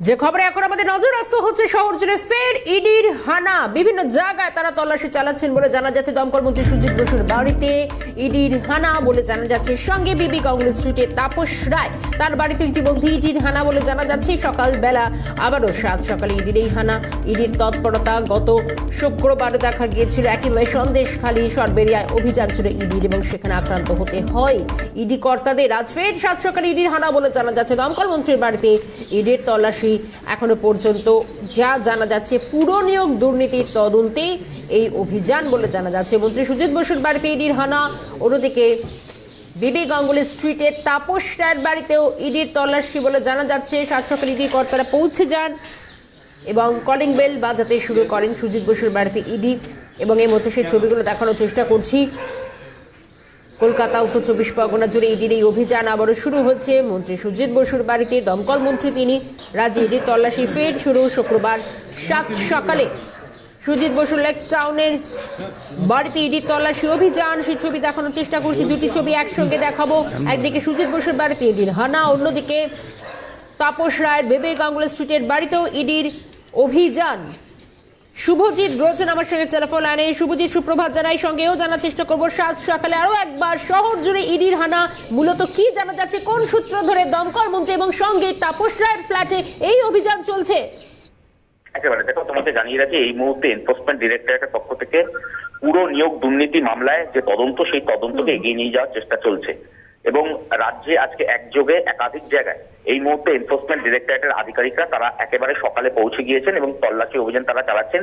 যে খবরে এখন আমাদের নজর রাখতে হচ্ছে শহর জুড়ে ফের ইডির হানা। বিভিন্ন জায়গায় তারা তল্লাশি চালাচ্ছেন বলে জানা যাচ্ছে দমকল মন্ত্রী সুজিত বসুর বাড়িতে ইডির হানা বলে জানা যাচ্ছে। সঙ্গে বিবি কংগ্রেস স্ট্রিটে তাপস রায় তার বাড়িতে ইতিমধ্যে ইডির হানা বলে জানা যাচ্ছে। সকালবেলা আবারও সাত সকালে ইডির এই হানা। ইডির তৎপরতা গত শুক্রবারও দেখা গিয়েছিল। একেবারে সন্দেশ খালি সরবেরিয়ায় অভিযান ছিল ইডির এবং সেখানে আক্রান্ত হতে হয় ইডি কর্তাদের। আজ ফের সাত সকালে ইডির হানা বলে জানা যাচ্ছে। দমকল মন্ত্রীর বাড়িতে ইডির তল্লাশি এখনও পর্যন্ত যা জানা যাচ্ছে, পুরো নিয়োগ দুর্নীতির তদন্তে এই অভিযান বলে জানা যাচ্ছে। মন্ত্রী সুজিত বসুর বাড়িতে ইডির হানা, অন্যদিকে বিবি গাঙ্গুলি স্ট্রিটে তাপস রায়ের বাড়িতেও ইডির তল্লাশি বলে জানা যাচ্ছে। সাত ইডির কর্তারা পৌঁছে যান এবং কলিং বেল বাজাতে শুরু করেন সুজিত বসুর বাড়িতে ইডি এবং এই মধ্যে সেই ছবিগুলো দেখানোর চেষ্টা করছি। কলকাতা উত্তর চব্বিশ পরগনা জুড়ে ইডির এই অভিযান আবারও শুরু হচ্ছে। মন্ত্রী সুজিত বসুর বাড়িতে দমকল মন্ত্রী তিনি। রাজ্যে ইডির তল্লাশি ফের শুরু শুক্রবার সাত সকালে। সুজিত বসুর লেক টাউনের বাড়িতে ইডির তল্লাশি অভিযান। সেই ছবি দেখানোর চেষ্টা করছি। দুটি ছবি একসঙ্গে দেখাবো। একদিকে সুজিত বসুর বাড়িতে ইডির হানা, অন্যদিকে তাপস রায়ের বেবে গাঙ্গুলি স্ট্রিটের বাড়িতেও ইডির অভিযান। শুভজিৎ রয়েছেন আমার সঙ্গে টেলিফোন লাইনে শুভজিৎ সুপ্রভাত জানাই সঙ্গেও জানার চেষ্টা করব। সাত সকালে আরও একবার শহর জুড়ে ইডির হানা। মূলত কি জানা যাচ্ছে কোন সূত্র ধরে দমকল মন্ত্রী এবং সঙ্গে তাপস রায়ের ফ্ল্যাটে এই অভিযান চলছে? একেবারে দেখো তোমাকে জানিয়ে রাখি এই মুহূর্তে এনফোর্সমেন্ট ডিরেক্টরেটের পক্ষ থেকে পুরো নিয়োগ দুর্নীতি মামলায় যে তদন্ত সেই তদন্তকে এগিয়ে নিয়ে যাওয়ার চেষ্টা চলছে। এবং রাজ্যে আজকে একযোগে একাধিক জায়গায় এই মুহূর্তে এনফোর্সমেন্ট ডিরেক্টরেটের আধিকারিকরা তারা একেবারে সকালে পৌঁছে গিয়েছেন এবং তল্লাশি অভিযান তারা চালাচ্ছেন।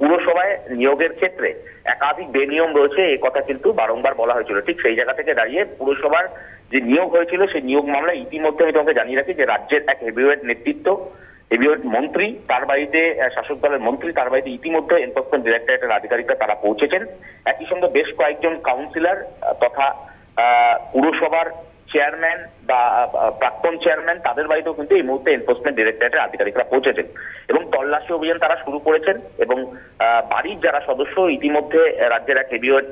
পুরসভায় নিয়োগের ক্ষেত্রে একাধিক বেনিয়ম রয়েছে এই কথা কিন্তু বারংবার বলা হয়েছিল। ঠিক সেই জায়গা থেকে দাঁড়িয়ে পুরসভার যে নিয়োগ হয়েছিল, সেই নিয়োগ মামলায় ইতিমধ্যে আমি তোমাকে জানিয়ে রাখি যে রাজ্যের এক হেভিওয়েট নেতৃত্ব হেভিওয়েট মন্ত্রী, তার বাড়িতে শাসক দলের মন্ত্রী, তার বাড়িতে ইতিমধ্যে এনফোর্সমেন্ট ডিরেক্টরেটের আধিকারিকরা তারা পৌঁছেছেন। একই সঙ্গে বেশ কয়েকজন কাউন্সিলর তথা পুরসভার চেয়ারম্যান বা প্রাক্তন চেয়ারম্যান তাদের বাড়িতেও কিন্তু এই মুহূর্তে এনফোর্সমেন্ট ডিরেক্টরেটের আধিকারিকরা পৌঁছেছেন। এবং তল্লাশি অভিযান তারা শুরু করেছেন এবং বাড়ির যারা সদস্য ইতিমধ্যে রাজ্যের এক হেভিওয়েট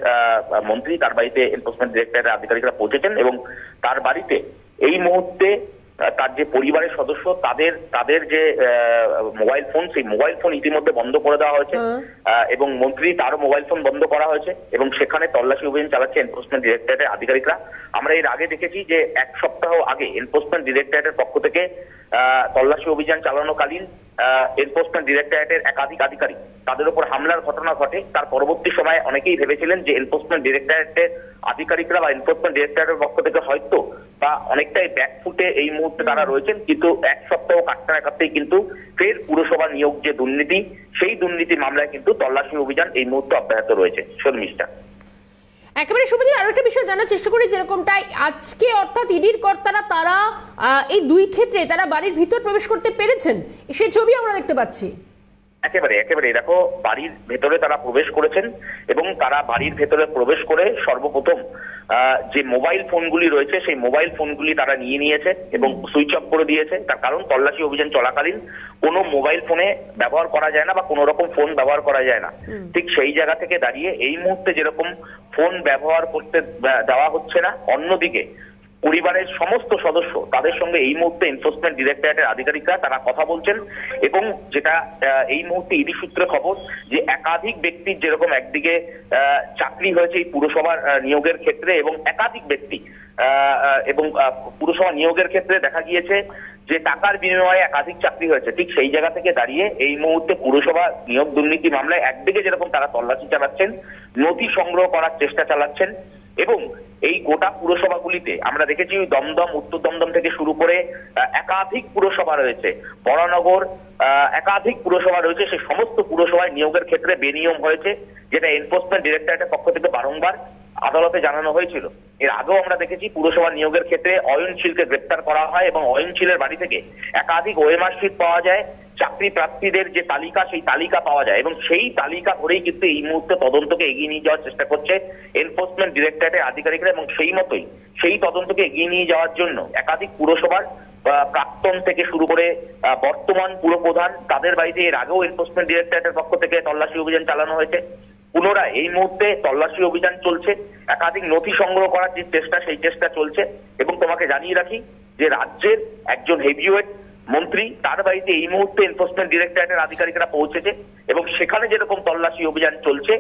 মন্ত্রী তার বাড়িতে এনফোর্সমেন্ট ডিরেক্টরেটের আধিকারিকরা পৌঁছেছেন এবং তার বাড়িতে এই মুহূর্তে তার যে পরিবারের সদস্য তাদের তাদের যে মোবাইল ফোন সেই মোবাইল ফোন ইতিমধ্যে বন্ধ করে দেওয়া হয়েছে। হ্যাঁ। আহ, এবং মন্ত্রী তারও মোবাইল ফোন বন্ধ করা হয়েছে। এবং সেখানে তল্লাশি অভিযান চালাচ্ছে এনফোর্সমেন্ট ডিরেক্টরেটের আধিকারিকরা। আমরা এর আগে দেখেছি যে এক সপ্তাহ আগে এনফোর্সমেন্ট ডিরেক্টরেটের পক্ষ থেকে তল্লাশি অভিযান চালানোকালীন এনফোর্সমেন্ট ডিরেক্টরেটের একাধিক আধিকারিক তাদের উপর হামলার ঘটনা ঘটে। তার পরবর্তী সময়ে অনেকেই ভেবেছিলেন যে এনফোর্সমেন্ট ডিরেক্টরেটের আধিকারিকরা বা এনফোর্সমেন্ট ডিরেক্টরেটের পক্ষ থেকে হয়তো বা অনেকটাই ব্যাকফুটে এই মুহূর্তে তারা রয়েছেন। কিন্তু এক সপ্তাহ কাটতে না কাটতেই কিন্তু ফের পুরসভা নিয়োগ যে দুর্নীতি সেই দুর্নীতির মামলায় কিন্তু তল্লাশি অভিযান এই মুহূর্তে অব্যাহত রয়েছে। শর্মিষ্ঠা একেবারে শুভজিৎ, আরও একটা বিষয় জানার চেষ্টা করি যেরকমটা আজকে অর্থাৎ ইডির কর্তারা, তারা এই দুই ক্ষেত্রে তারা বাড়ির ভিতর প্রবেশ করতে পেরেছেন। সে ছবি আমরা দেখতে পাচ্ছি। একেবারে একেবারে। দেখো বাড়ির ভেতরে তারা প্রবেশ করেছেন এবং তারা বাড়ির ভেতরে প্রবেশ করে সর্বপ্রথম যে মোবাইল ফোনগুলি রয়েছে সেই মোবাইল ফোনগুলি তারা নিয়ে নিয়েছে এবং সুইচ অফ করে দিয়েছে। তার কারণ তল্লাশি অভিযান চলাকালীন কোনো মোবাইল ফোনে ব্যবহার করা যায় না বা কোনো রকম ফোন ব্যবহার করা যায় না। ঠিক সেই জায়গা থেকে দাঁড়িয়ে এই মুহূর্তে যেরকম ফোন ব্যবহার করতে দেওয়া হচ্ছে না অন্যদিকে পরিবারের সমস্ত সদস্য তাদের সঙ্গে এই মুহূর্তে এনফোর্সমেন্ট ডিরেক্টরেটের আধিকারিকরা তারা কথা বলছেন এবং যেটা এই মুহূর্তে ইডি সূত্রে খবর যে একাধিক ব্যক্তির যেরকম একদিকে চাকরি হয়েছে এই পুরসভার নিয়োগের ক্ষেত্রে এবং একাধিক ব্যক্তি এবং পুরসভা নিয়োগের ক্ষেত্রে দেখা গিয়েছে যে টাকার বিনিময়ে একাধিক চাকরি হয়েছে। ঠিক সেই জায়গা থেকে দাঁড়িয়ে এই মুহূর্তে পুরসভা নিয়োগ দুর্নীতি মামলায় একদিকে যেরকম তারা তল্লাশি চালাচ্ছেন, নথি সংগ্রহ করার চেষ্টা চালাচ্ছেন এবং এই গোটা পুরসভাগুলিতে আমরা দেখেছি দমদম, উত্তর দমদম থেকে শুরু করে একাধিক পুরসভা রয়েছে। বরানগর একাধিক পুরসভা রয়েছে। সেই সমস্ত পুরসভায় নিয়োগের ক্ষেত্রে বেনিয়ম হয়েছে, যেটা এনফোর্সমেন্ট ডিরেক্টরেটের পক্ষ থেকে বারংবার। আদালতে জানানো হয়েছিল। এর আগেও আমরা দেখেছি পুরসভা নিয়োগের ক্ষেত্রে অয়নশীলকে গ্রেপ্তার করা হয় এবং অয়নশীলের বাড়ি থেকে একাধিক ওএমআর শিট পাওয়া যায়, চাকরি প্রার্থীদের যে তালিকা, সেই তালিকা পাওয়া যায় এবং সেই তালিকা ধরেই কিন্তু এই মুহূর্তে তদন্তকে এগিয়ে নিয়ে যাওয়ার চেষ্টা করছে এনফোর্সমেন্ট ডিরেক্টরেটের আধিকারিকরা এবং সেই মতোই সেই তদন্তকে এগিয়ে নিয়ে যাওয়ার জন্য একাধিক পুরসভার প্রাক্তন থেকে শুরু করে বর্তমান পুরপ্রধান, তাদের বাড়িতে এর আগেও এনফোর্সমেন্ট ডিরেক্টরেটের পক্ষ থেকে তল্লাশি অভিযান চালানো হয়েছে। পুনরায় এই মুহূর্তে তল্লাশি অভিযান চলছে। একাধিক নথি সংগ্রহ করার যে চেষ্টা সেই চেষ্টা চলছে। এবং তোমাকে জানিয়ে রাখি যে রাজ্যের একজন হেভিওয়েট মন্ত্রী তার বাড়িতে এই মুহূর্তে এনফোর্সমেন্ট ডিরেক্টরেটের আধিকারিকরা পৌঁছেছে এবং সেখানে যেরকম তল্লাশি অভিযান চলছে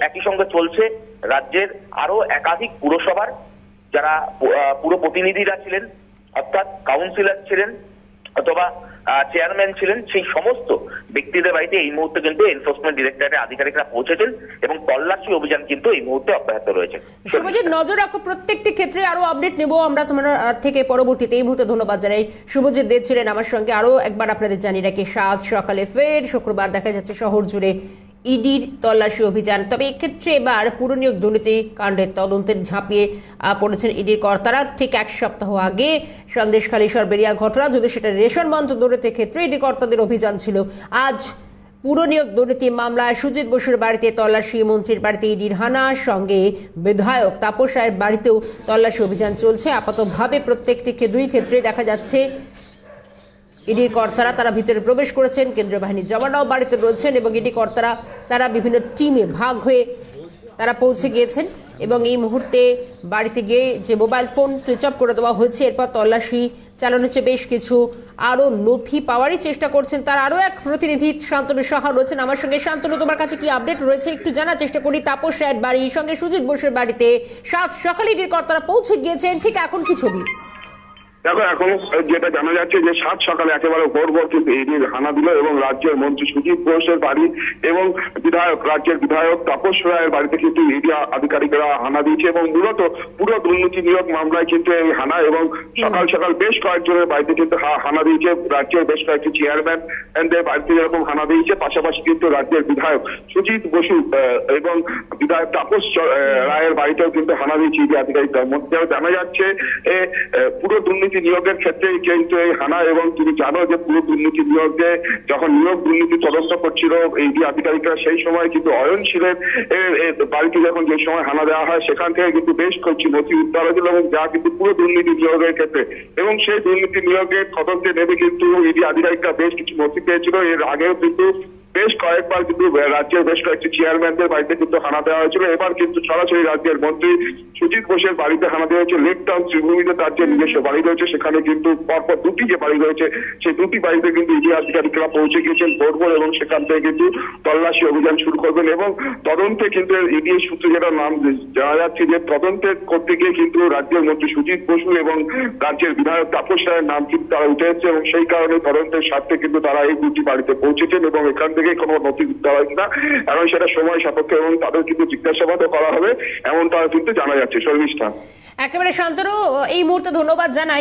একই সঙ্গে চলছে রাজ্যের আরও একাধিক পুরসভার যারা পুরো প্রতিনিধিরা ছিলেন অর্থাৎ কাউন্সিলর ছিলেন অথবা চেয়ারম্যান ছিলেন, সেই সমস্ত ব্যক্তিদের বাড়িতে এই মুহূর্তে কিন্তু এনফোর্সমেন্ট ডিরেক্টরেটের আধিকারিকরা পৌঁছেছেন এবং তল্লাশি অভিযান কিন্তু এই মুহূর্তে অব্যাহত রয়েছে। শুভজিৎ, নজর রাখো, প্রত্যেকটি ক্ষেত্রে আরও আপডেট নেব আমরা তোমার থেকে পরবর্তীতে। এই মুহূর্তে ধন্যবাদ জানাই। শুভজিৎ দে ছিলেন আমার সঙ্গে। আরও একবার আপনাদের জানিয়ে রাখি, সাত সকালে ফের শুক্রবার দেখা যাচ্ছে শহর জুড়ে। ইডির তল্লাশি অভিযান। তবে এক্ষেত্রে এবার পুরনিয়োগ দুর্নীতি কাণ্ডের তদন্তের ঝাঁপিয়ে পড়েছেন ইডির কর্তারা। ঠিক এক সপ্তাহ আগে সন্দেশখালী সরবেরিয়া ঘটনা যদি সেটা রেশন মঞ্চ দুর্নীতির ক্ষেত্রে ইডি কর্তাদের অভিযান ছিল। আজ পুরনিয়োগ দুর্নীতি মামলায় সুজিত বসুর বাড়িতে তল্লাশি, মন্ত্রীর বাড়িতে ইডির হানা, সঙ্গে বিধায়ক তাপস রায়ের বাড়িতেও তল্লাশি অভিযান চলছে। আপাতভাবে প্রত্যেকটিকে দুই ক্ষেত্রে দেখা যাচ্ছে ইডির কর্তারা তারা ভিতরে প্রবেশ করেছেন। কেন্দ্রীয় বাহিনীর জওয়ানরাও বাড়িতে রয়েছেন এবং ইডি কর্তারা তারা বিভিন্ন টিমে ভাগ হয়ে তারা পৌঁছে গিয়েছেন এবং এই মুহূর্তে বাড়িতে গিয়ে যে মোবাইল ফোন সুইচ অফ করে দেওয়া হয়েছে, এরপর তল্লাশি চালানো হচ্ছে বেশ কিছু আরও নথি পাওয়ারই চেষ্টা করছেন। তার আরও এক প্রতিনিধি শান্তনু সাহা রয়েছেন আমার সঙ্গে। শান্তনু, তোমার কাছে কি আপডেট রয়েছে? একটু জানার চেষ্টা করি। তাপস রায়ের বাড়ির সঙ্গে সুজিত বসুর বাড়িতে সাত সকালে কর্তারা পৌঁছে গিয়েছেন। ঠিক এখন কি ছবি? দেখো, এখন যেটা জানা যাচ্ছে যে সাত সকালে একেবারে ভোর ভোর কিন্তু এদিন হানা দিল এবং রাজ্যের মন্ত্রী সুজিত ঘোষের বাড়ি এবং বিধায়ক, রাজ্যের বিধায়ক তাপস রায়ের বাড়িতে কিন্তু ইডি আধিকারিকরা হানা দিয়েছে এবং মূলত পুরো দুর্নীতি নিয়োগ মামলায় কিন্তু এই হানা এবং সকাল সকাল বেশ কয়েকজনের বাড়িতে কিন্তু হানা দিয়েছে। রাজ্যের বেশ কয়েকটি চেয়ারম্যান বাড়িতে যেরকম হানা দিয়েছে। পাশাপাশি কিন্তু রাজ্যের বিধায়ক সুজিত বসু এবং বিধায়ক তাপস রায়ের বাড়িতেও কিন্তু হানা দিয়েছে ইডি আধিকারিকদের মধ্যে জানা যাচ্ছে পুরো দুর্নীতি নিয়োগের ক্ষেত্রে কিন্তু এই হানা এবং তুমি জানো যে পুরো দুর্নীতি নিয়োগে যখন নিয়োগ দুর্নীতি তদন্ত করছিল ইডি আধিকারিকরা, সেই সময় কিন্তু অয়ন ছিলেন বাড়িতে যখন যে সময় হানা দেওয়া হয়, সেখান থেকে কিন্তু বেশ কিছু নথি উদ্ধার হয়েছিল এবং যা কিন্তু পুরো দুর্নীতি নিয়োগের ক্ষেত্রে। এবং সেই দুর্নীতি নিয়োগের তদন্তে নেমে কিন্তু ইডি আধিকারিকরা বেশ কিছু নথি পেয়েছিল। এর আগেও কিন্তু বেশ কয়েকবার কিন্তু রাজ্যের বেশ কয়েকটি চেয়ারম্যানদের বাড়িতে কিন্তু হানা দেওয়া হয়েছিল। এবার কিন্তু সরাসরি রাজ্যের মন্ত্রী সুজিত ঘোষের বাড়িতে হানা দেওয়া হয়েছে। লেক টাউন শ্রীভূমিতে তার যে নিজস্ব বাড়ি রয়েছে, সেখানে কিন্তু পরপর দুটি যে বাড়ি রয়েছে সেই দুটি বাড়িতে কিন্তু ইডি আধিকারিকরা পৌঁছে গিয়েছেন ভোর ভোর এবং সেখান থেকে কিন্তু তল্লাশি অভিযান শুরু করবেন এবং তদন্তে কিন্তু ইডি সূত্রে যেটা নাম জানা যাচ্ছে যে তদন্তে করতে গিয়ে কিন্তু রাজ্যের মন্ত্রী সুজিত বসু এবং রাজ্যের বিধায়ক তাপস রায়ের নাম কিন্তু তারা উঠে এবং সেই কারণে তদন্তের স্বার্থে কিন্তু তারা এই দুটি বাড়িতে পৌঁছেছেন এবং এখান থেকে কোনো নথি দেওয়া কিনা এবং সেটা সময় সাপেক্ষে এবং তাদের কিন্তু জিজ্ঞাসাবাদও করা হবে, এমনটা কিন্তু জানা যাচ্ছে, শর্মিষ্ঠা। একেবারে শান্তনু, এই মুহূর্তে ধন্যবাদ জানাই।